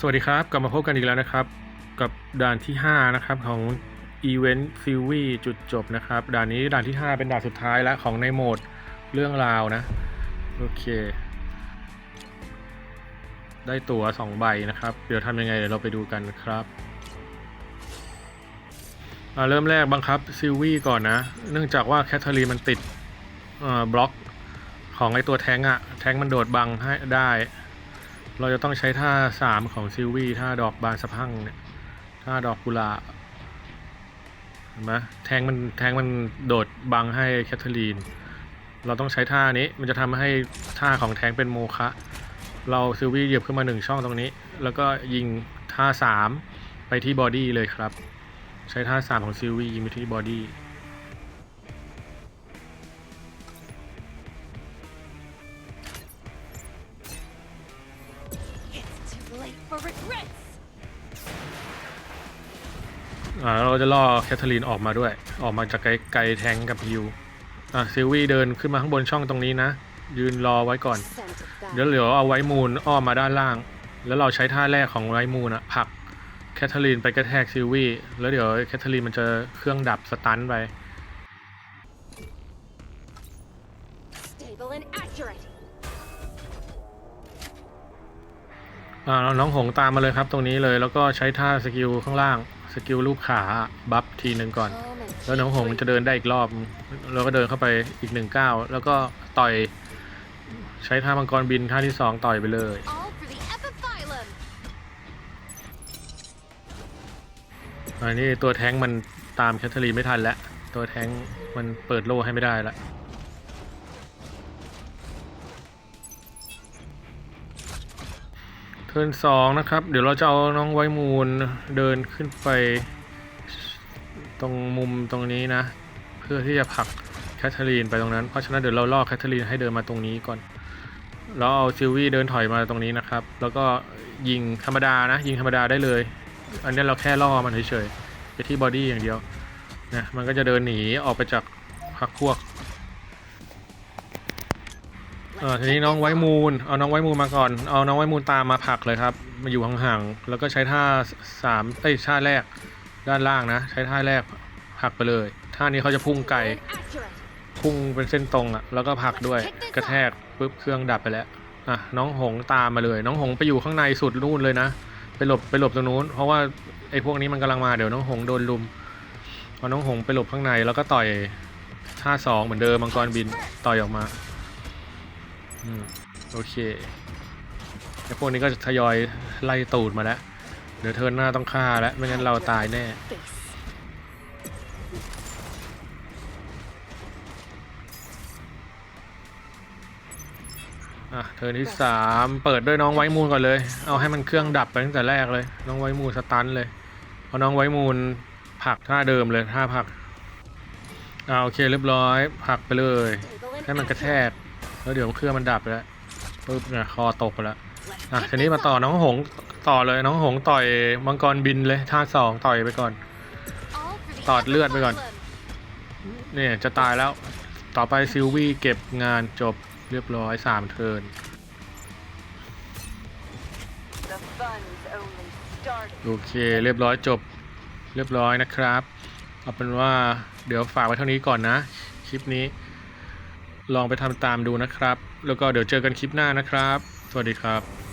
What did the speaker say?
สวัสดีครับ กลับมาพบกันอีกแล้วนะครับ กับด่านที่ 5 นะครับของ Event f i l w y จุดจบนะครับ ด่านนี้ด่านที่ 5 เป็นด่านสุดท้ายแล้วของในโหมดเรื่องราวนะ โอเค ได้ตั๋ว2ใบนะครับ เดี๋ยวทำยังไงเดี๋ยวเราไปดูกันครับเริ่มแรกบังคับซิลวี่ก่อนนะ เนื่องจากว่าแคทเธอรีนมันติดบล็อกของไอตัวแทงอะแทงมันโดดบังให้ได้ เราจะต้องใช้ท่าสามของซิลวี่ท่าดอกบานสะพังเนี่ยท่าดอกกุหลาบเห็นไหมแทงมันแทงมันโดดบังให้แคทเธอรีน เราต้องใช้ท่านี้มันจะทำให้ท่าของแทงเป็นโมคะเราซิลวี่เหยียบขึ้นมาหนึ่งช่องตรงนี้ แล้วก็ยิงท่าสามไปที่บอดี้เลยครับ ใช้ท่าสามของซิลวี่ยิงไปที่บอดี้ for regrets. อ่าเราจะล่อแคทเธอรีนออกมาด้วย ออกมาจากไกลไกลแทงกับฮิวอ่าซิลวี่เดินขึ้นมาข้างบนช่องตรงนี้นะ ยืนรอไว้ก่อน Scent of เดี๋ยวเหลือเอาไว้มูลอ้อมมาด้านล่าง แล้วเราใช้ท่าแรกของไว้มูลอะผลักแคทเธอรีนไปกระแทกซิลวี่แล้วเดี๋ยวแคทเธอรีนมันจะเครื่องดับสตันไป Stable and accurate. น้องหงตามมาเลยครับตรงนี้เลยแล้วก็ใช้ท่าสกิลข้างล่างสกิลลูกขาบัฟทีหนึ่งก่อน Calm and แล้วน้องหงมันจะเดินได้อีกรอบแล้วก็เดินเข้าไปอีกหนึ่งก้าวแล้วก็ต่อยใช้ท่ามังกรบินท่าที่สองต่อยไปเลย all for the epithylum. อันนี้ตัวแท้งมันตามแคทเธอรีนไม่ทันแล้วตัวแท้งมันเปิดโล่ให้ไม่ได้ละ ทิร์นสองนะครับ เดี๋ยวเราจะเอาน้องไวมูลเดินขึ้นไปตรงมุมตรงนี้นะ เพื่อที่จะผลักแคทเธอรีนไปตรงนั้น เพราะฉะนั้นเดี๋ยวเราล่อแคทเธอรีนให้เดินมาตรงนี้ก่อนแล้วเอาซิลวี่เดินถอยมาตรงนี้นะครับ แล้วก็ยิงธรรมดานะ ยิงธรรมดาได้เลย อันนี้เราแค่ล่อมันเฉยๆไปที่บอดี้อย่างเดียวนะมันก็จะเดินหนีออกไปจากพักพวก เออทีนี้น้องไว้มูลเอาน้องไว้มูลมาก่อน เอาน้องไว้มูลตามมาผลักเลยครับ มาอยู่ห่างๆแล้วก็ใช้ท่าสามเอ้ยท่าแรกด้านล่างนะ ใช้ท่าแรกผลักไปเลยท่านี้เขาจะพุ่งไกลพุ่งเป็นเส้นตรงอะแล้วก็ผลักด้วยกระแทกปุ๊บเครื่องดับไปแล้วอะน้องหงตามมาเลย น้องหงไปอยู่ข้างในสุดนู่นเลยนะไปหลบไปหลบตรงนู้น เพราะว่าไอ้พวกนี้มันกำลังมาเดี๋ยวน้องหงโดนลุมเอาน้องหงไปหลบข้างในแล้วก็ต่อยท่าสองเหมือนเดิมมังกรบินต่อยออกมา โอเคไอ้พวกนี้ก็จะทยอยไล่ตูดมาแล้ว เดี๋ยวเทินหน้าต้องฆ่าแล้ว ไม่งั้นเราตายแน่ อะ เธอที่สามเปิดด้วยน้องไว้มูลก่อนเลย เอาให้มันเครื่องดับไปตั้งแต่แรกเลย น้องไว้มูลสตันเลย เอาน้องไว้มูลผักท่าเดิมเลยท่าผักอ่าโอเคเรียบร้อย ผักไปเลย ให้มันกระแทก แล้วเดี๋ยวเครื่องมันดับไปแล้วปุ๊บเนี่ยคอตกไปแล้วอะทีนี้มาต่อน้องหงต่อเลยน้องหงต่อยมังกรบินเลยท่าสองต่อยไปก่อน ตอดเลือดไปก่อน เนี่ยจะตายแล้ว ต่อไปซิลวี่เก็บงานจบเรียบร้อยสามเทิร์นโอเคเรียบร้อยจบเรียบร้อยนะครับ เอาเป็นว่าเดี๋ยวฝากไว้เท่านี้ก่อนนะ คลิปนี้ ลองไปทำตามดูนะครับ แล้วก็เดี๋ยวเจอกันคลิปหน้านะครับ สวัสดีครับ